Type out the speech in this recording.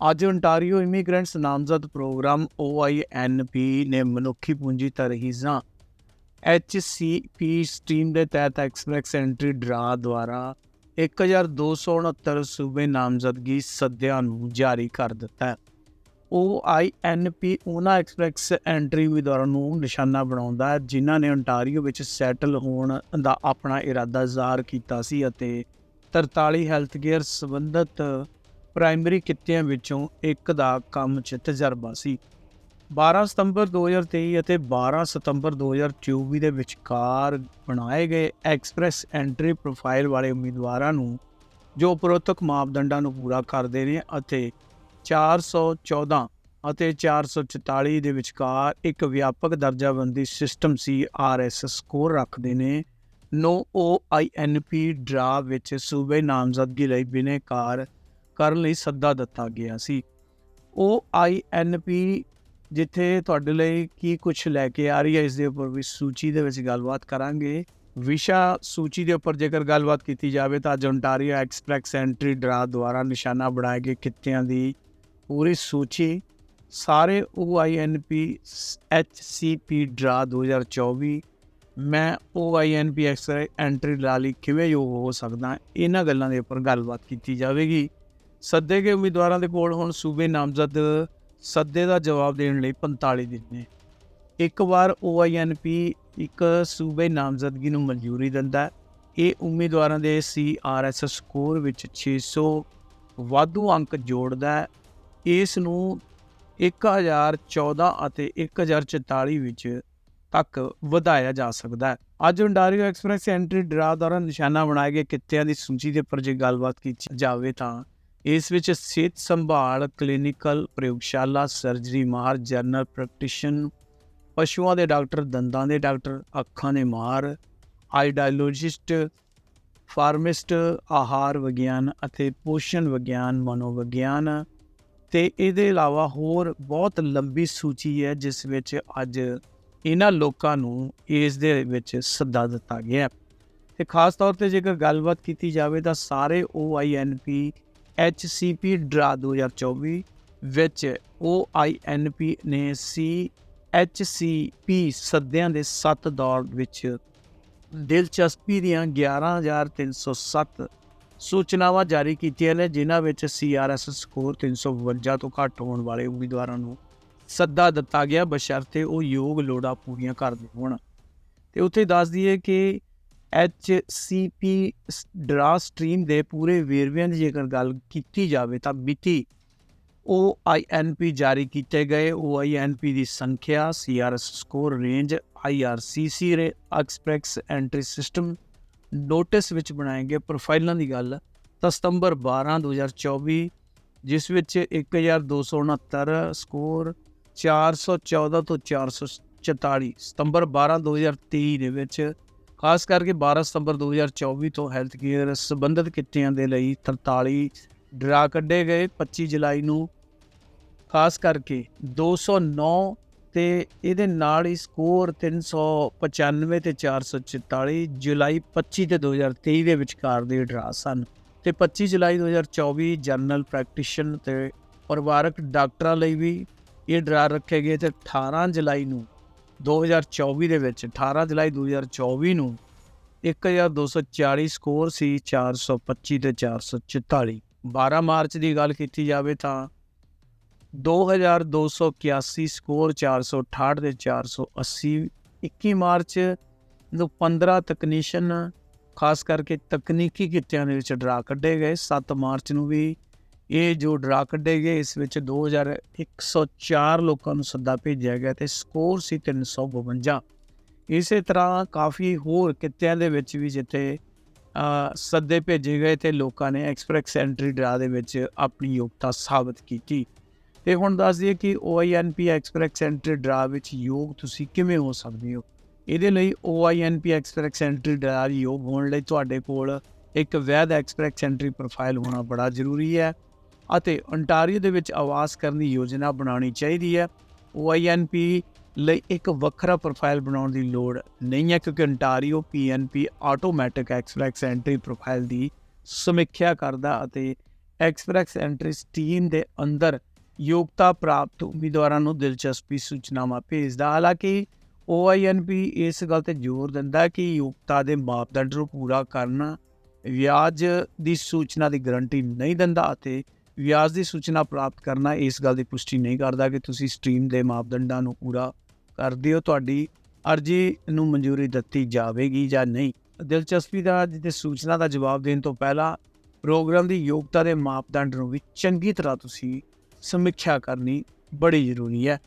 ਅੱਜ Ontario immigrants ਨਾਮਜ਼ਦ programme OINP ਨੇ ਮਨੁੱਖੀ ਪੂੰਜੀ ਤਰਹੀਜ਼ਾਂ HCP ਸਟ੍ਰੀਮ ਦੇ ਤਹਿਤ ਐਕਸਪ੍ਰੈਸ ਐਂਟਰੀ ਡਰਾ ਦੁਆਰਾ 1269 ਸੂਬੇ ਨਾਮਜ਼ਦਗੀ ਸੱਦਿਆਂ ਨੂੰ ਜਾਰੀ ਕਰ ਦਿੱਤਾ ਹੈ। OINP ਉਹਨਾਂ ਐਕਸਪ੍ਰੈਸ ਐਂਟਰੀ ਉਮੀਦਵਾਰਾਂ ਨੂੰ ਨਿਸ਼ਾਨਾ ਬਣਾਉਂਦਾ ਹੈ, ਜਿਨ੍ਹਾਂ ਨੇ ਓਨਟਾਰੀਓ ਵਿੱਚ ਸੈਟਲ ਹੋਣ ਦਾ ਆਪਣਾ ਇਰਾਦਾ ਜ਼ਾਹਰ ਕੀਤਾ ਸੀ ਅਤੇ 43 ਹੈਲਥਕੇਅਰ ਸੰਬੰਧਿਤ ਪ੍ਰਾਇਮਰੀ ਕਿੱਤਿਆਂ ਵਿੱਚੋਂ ਇੱਕ ਦਾ ਕੰਮ 'ਚ ਤਜਰਬਾ ਸੀ। 12 ਸਤੰਬਰ 2023 ਅਤੇ 12 ਸਤੰਬਰ 2024 ਦੇ ਵਿਚਕਾਰ ਬਣਾਏ ਗਏ ਐਕਸਪ੍ਰੈਸ ਐਂਟਰੀ ਪ੍ਰੋਫਾਈਲ ਵਾਲੇ ਉਮੀਦਵਾਰਾਂ ਨੂੰ, ਜੋ ਉਪਰੋਕਤ ਮਾਪਦੰਡਾਂ ਨੂੰ ਪੂਰਾ ਕਰਦੇ ਨੇ ਅਤੇ 414 ਅਤੇ 444 ਦੇ ਵਿਚਕਾਰ ਇੱਕ ਵਿਆਪਕ ਦਰਜਾਬੰਦੀ ਸਿਸਟਮ ਸੀ CRS ਸਕੋਰ ਰੱਖਦੇ ਨੇ, ਨੋ OINP ਡਰਾ ਵਿੱਚ ਸੂਬੇ ਨਾਮਜ਼ਦਗੀ ਲਈ ਬਿਨੇਕਾਰ ਕਰਨ ਲਈ ਸੱਦਾ ਦਿੱਤਾ ਗਿਆ ਸੀ। ਉਹ OINP ਜਿੱਥੇ ਤੁਹਾਡੇ ਲਈ ਕੀ ਕੁਝ ਲੈ ਕੇ ਆ ਰਹੀ ਹੈ, ਇਸ ਦੇ ਉੱਪਰ ਵੀ ਸੂਚੀ ਦੇ ਵਿੱਚ ਗੱਲਬਾਤ ਕਰਾਂਗੇ। ਵਿਸ਼ਾ ਸੂਚੀ ਦੇ ਉੱਪਰ ਜੇਕਰ ਗੱਲਬਾਤ ਕੀਤੀ ਜਾਵੇ ਤਾਂ ਅੱਜ ਓਨਟਾਰੀਓ ਐਕਸਪ੍ਰੈਸ ਐਂਟਰੀ ਡਰਾ ਦੁਆਰਾ ਨਿਸ਼ਾਨਾ ਬਣਾਏ ਗਏ ਕਿੱਤਿਆਂ ਦੀ ਪੂਰੀ ਸੂਚੀ। ਸਾਰੇ OINP HCP ਡਰਾ 2024 ਮੈਂ OINP ਐਕਸਪ੍ਰੈਸ ਐਂਟਰੀ ਡਰਾ ਲਈ ਕਿਵੇਂ ਯੋਗ ਹੋ ਸਕਦਾ, ਇਹਨਾਂ ਗੱਲਾਂ ਦੇ ਉੱਪਰ ਗੱਲਬਾਤ ਕੀਤੀ ਜਾਵੇਗੀ। ਸੱਦੇ ਗਏ ਉਮੀਦਵਾਰਾਂ ਦੇ ਕੋਲ ਹੁਣ ਸੂਬੇ ਨਾਮਜ਼ਦ ਸੱਦੇ ਦਾ ਜਵਾਬ ਦੇਣ ਲਈ 45 ਦਿਨ ਨੇ। ਇੱਕ ਵਾਰ OINP ਇੱਕ ਸੂਬੇ ਨਾਮਜ਼ਦਗੀ ਨੂੰ ਮਨਜ਼ੂਰੀ ਦਿੰਦਾ ਹੈ। ਇਹ ਉਮੀਦਵਾਰਾਂ ਦੇ CRS ਸਕੋਰ ਵਿੱਚ 600 ਵਾਧੂ ਅੰਕ ਜੋੜਦਾ ਹੈ। ਇਸ ਨੂੰ 1014 ਅਤੇ 1044 ਵਿੱਚ ਤੱਕ ਵਧਾਇਆ ਜਾ ਸਕਦਾ ਹੈ। ਅੱਜ ontario ਐਕਸਪ੍ਰੈਸ ਐਂਟਰੀ ਡਰਾ ਦੁਆਰਾ ਨਿਸ਼ਾਨਾ ਬਣਾਏ ਗਏ ਕਿੱਤਿਆਂ ਦੀ ਸੂਚੀ ਦੇ ਉੱਪਰ ਜੇ ਗੱਲਬਾਤ ਕੀਤੀ ਜਾਵੇ ਤਾਂ ਇਸ ਵਿੱਚ ਸਿਹਤ ਸੰਭਾਲ, ਕਲੀਨਿਕਲ ਪ੍ਰਯੋਗਸ਼ਾਲਾ, ਸਰਜਰੀ, ਮਾਹਰ, ਜਨਰਲ ਪ੍ਰੈਕਟੀਸ਼ਨ, ਪਸ਼ੂਆਂ ਦੇ ਡਾਕਟਰ, ਦੰਦਾਂ ਦੇ ਡਾਕਟਰ, ਅੱਖਾਂ ਦੇ ਮਾਹਰ ਆਈਡਾਇਲੋਜਿਸਟ ਫਾਰਮਿਸਟ, ਆਹਾਰ ਵਿਗਿਆਨ ਅਤੇ ਪੋਸ਼ਣ ਵਿਗਿਆਨ, ਮਨੋਵਿਗਿਆਨ ਤੇ ਇਹਦੇ ਇਲਾਵਾ ਹੋਰ ਬਹੁਤ ਲੰਬੀ ਸੂਚੀ ਹੈ, ਜਿਸ ਵਿੱਚ ਅੱਜ ਇਹਨਾਂ ਲੋਕਾਂ ਨੂੰ ਇਸ ਦੇ ਵਿੱਚ ਸੱਦਾ ਦਿੱਤਾ ਗਿਆ ਹੈ। ਤੇ ਖਾਸ ਤੌਰ ਤੇ ਜੇਕਰ ਗੱਲਬਾਤ ਕੀਤੀ ਜਾਵੇ ਤਾਂ ਸਾਰੇ OINP HCP ਡਰਾ 2024 ਵਿੱਚ OINP ਨੇ ਸੀ CHCP ਸੱਦਿਆਂ ਦੇ 7 ਦੌਰ ਵਿੱਚ ਦਿਲਚਸਪੀ ਦੀਆਂ 11307 ਸੂਚਨਾਵਾਂ ਜਾਰੀ ਕੀਤੀਆਂ ਨੇ, ਜਿਨ੍ਹਾਂ ਵਿੱਚ CRS ਸਕੋਰ 352 ਤੋਂ ਘੱਟ ਹੋਣ ਵਾਲੇ ਉਮੀਦਵਾਰਾਂ ਨੂੰ ਸੱਦਾ ਦਿੱਤਾ ਗਿਆ। ਬਸ਼ਰਤੇ ਉਹ ਯੋਗ ਲੋੜਾਂ ਪੂਰੀਆਂ ਕਰਦੇ ਹੋਣ। ਤੇ ਉੱਥੇ ਦੱਸ ਦਈਏ ਕਿ HCP ਡਰਾ ਸਟ੍ਰੀਮ ਦੇ ਪੂਰੇ ਵੇਰਵਿਆਂ ਦੀ ਜੇਕਰ ਗੱਲ ਕੀਤੀ ਜਾਵੇ ਤਾਂ ਮਿਤੀ OINP ਜਾਰੀ ਕੀਤੇ ਗਏ। OINP ਦੀ ਸੰਖਿਆ CRS ਸਕੋਰ ਰੇਂਜ IRCC ਰੇ, ਐਕਸਪ੍ਰੈਸ ਐਂਟਰੀ ਸਿਸਟਮ, ਨੋਟਿਸ ਵਿੱਚ ਬਣਾਏ ਗਏ ਪ੍ਰੋਫਾਈਲਾਂ ਦੀ ਗੱਲ ਤਾਂ ਸਤੰਬਰ 12 2024 ਜਿਸ ਵਿੱਚ 1269 ਸਕੋਰ 414 ਤੋਂ 444 ਸਤੰਬਰ 12 2023 ਦੇ ਵਿੱਚ ਖਾਸ ਕਰਕੇ 12 ਸਤੰਬਰ 2024 ਤੋਂ ਹੈਲਥ ਕੇਅਰ ਸੰਬੰਧਿਤ ਕਿੱਤਿਆਂ ਦੇ ਲਈ 43 ਡਰਾ ਕੱਢੇ ਗਏ 25 ਜੁਲਾਈ ਨੂੰ। ਖਾਸ ਕਰਕੇ 209 ਤੇ ਇਹਦੇ ਨਾਲ ਹੀ ਸਕੋਰ 395 ਤੇ 444 ਜੁਲਾਈ 25 ਤੇ 2023 ਦੇ ਵਿਚਕਾਰ ਦੇ ਡਰਾ ਸਨ। ਤੇ 25 ਜੁਲਾਈ 2024 ਜਨਰਲ ਪ੍ਰੈਕਟੀਸ਼ਨ ਤੇ ਪਰਿਵਾਰਕ ਡਾਕਟਰਾਂ ਲਈ ਵੀ ਇਹ ਡਰਾ ਰੱਖੇ ਗਏ ਤੇ 18 ਜੁਲਾਈ ਨੂੰ 2024 ਦੇ ਵਿੱਚ 18 ਜੁਲਾਈ 2024 ਨੂੰ 1240 ਸਕੋਰ ਸੀ 425 ਤੇ 444 12 ਮਾਰਚ ਦੀ ਗੱਲ ਕੀਤੀ ਜਾਵੇ ਤਾਂ 2281 ਸਕੋਰ 468 ਤੇ 480 21 ਮਾਰਚ ਨੂੰ 15 ਤਕਨੀਸ਼ੀਅਨ, ਖਾਸ ਕਰਕੇ ਤਕਨੀਕੀ ਕਿੱਤਿਆਂ ਦੇ ਵਿੱਚ ਡਰਾ ਕੱਢੇ ਗਏ। 7 ਮਾਰਚ ਨੂੰ ਵੀ ਇਹ ਜੋ ਡਰਾ ਕੱਢੇ ਗਏ, ਇਸ ਵਿੱਚ 2104 ਲੋਕਾਂ ਨੂੰ ਸੱਦਾ ਭੇਜਿਆ ਗਿਆ ਤੇ ਸਕੋਰ ਸੀ 352 ਇਸੇ ਤਰ੍ਹਾਂ ਕਾਫੀ ਹੋਰ ਕਿੱਤਿਆਂ ਦੇ ਵਿੱਚ ਵੀ ਜਿੱਥੇ ਸੱਦੇ ਭੇਜੇ ਗਏ ਤੇ ਲੋਕਾਂ ਨੇ ਐਕਸਪ੍ਰੈਸ ਐਂਟਰੀ ਡਰਾ ਦੇ ਵਿੱਚ ਆਪਣੀ ਯੋਗਤਾ ਸਾਬਤ ਕੀਤੀ। ਤੇ ਹੁਣ ਦੱਸ ਦਈਏ ਕਿ OINP ਐਕਸਪ੍ਰੈਸ ਐਂਟਰੀ ਡਰਾ ਵਿੱਚ ਯੋਗ ਤੁਸੀਂ ਕਿਵੇਂ ਹੋ ਸਕਦੇ ਹੋ? ਇਹਦੇ ਲਈ OINP ਐਕਸਪ੍ਰੈਸ ਐਂਟਰੀ ਡਰਾ ਯੋਗ ਹੋਣ ਲਈ ਤੁਹਾਡੇ ਕੋਲ ਇੱਕ ਵੈਧ ਐਕਸਪ੍ਰੈਸ ਐਂਟਰੀ ਪ੍ਰੋਫਾਈਲ ਹੋਣਾ ਬੜਾ ਜ਼ਰੂਰੀ ਹੈ। ਅਤੇ ontario ਦੇ ਵਿੱਚ ਆਵਾਸ ਕਰਨ ਦੀ ਯੋਜਨਾ ਬਣਾਉਣੀ ਚਾਹੀਦੀ ਹੈ। OINP ਲਈ ਇੱਕ ਵੱਖਰਾ ਪ੍ਰੋਫਾਈਲ ਬਣਾਉਣ ਦੀ ਲੋੜ ਨਹੀਂ ਹੈ ਕਿਉਂਕਿ ontario PNP automatic express entry profile ਦੀ ਸਮੀਖਿਆ ਕਰਦਾ ਅਤੇ ਐਕਸਪ੍ਰੈਸ ਐਂਟਰੀ ਸਕੀਮ ਦੇ ਅੰਦਰ ਯੋਗਤਾ ਪ੍ਰਾਪਤ ਉਮੀਦਵਾਰਾਂ ਨੂੰ ਦਿਲਚਸਪੀ ਸੂਚਨਾਵਾਂ ਭੇਜਦਾ ਹਾਲਾਂਕਿ OINP ਇਸ ਗੱਲ ਤੇ ਜ਼ੋਰ ਦਿੰਦਾ ਹੈ ਕਿ ਯੋਗਤਾ ਦੇ ਮਾਪਦੰਡ ਨੂੰ ਪੂਰਾ ਕਰਨਾ ਵਿਆਜ ਦੀ ਸੂਚਨਾ ਦੀ ਗਾਰੰਟੀ ਨਹੀਂ ਦਿੰਦਾ ਅਤੇ ਵਿਆਜ ਦੀ ਸੂਚਨਾ ਪ੍ਰਾਪਤ ਕਰਨਾ ਇਸ ਗੱਲ ਦੀ ਪੁਸ਼ਟੀ ਨਹੀਂ ਕਰਦਾ ਕਿ ਤੁਸੀਂ ਸਟ੍ਰੀਮ ਦੇ ਮਾਪਦੰਡਾਂ ਨੂੰ ਪੂਰਾ ਕਰਦੇ ਹੋ ਤੁਹਾਡੀ ਅਰਜੀ ਨੂੰ ਮਨਜ਼ੂਰੀ ਦਿੱਤੀ ਜਾਵੇਗੀ ਜਾਂ ਨਹੀਂ। ਦਿਲਚਸਪੀ ਦਾ ਜਿੱਤੇ ਸੂਚਨਾ ਦਾ ਜਵਾਬ ਦੇਣ ਤੋਂ ਪਹਿਲਾਂ ਪ੍ਰੋਗਰਾਮ ਦੀ ਯੋਗਤਾ ਦੇ ਮਾਪਦੰਡ ਨੂੰ ਵੀ ਚੰਗੀ ਤਰ੍ਹਾਂ ਤੁਸੀਂ ਸਮੀਖਿਆ ਕਰਨੀ ਬੜੀ ਜ਼ਰੂਰੀ ਹੈ।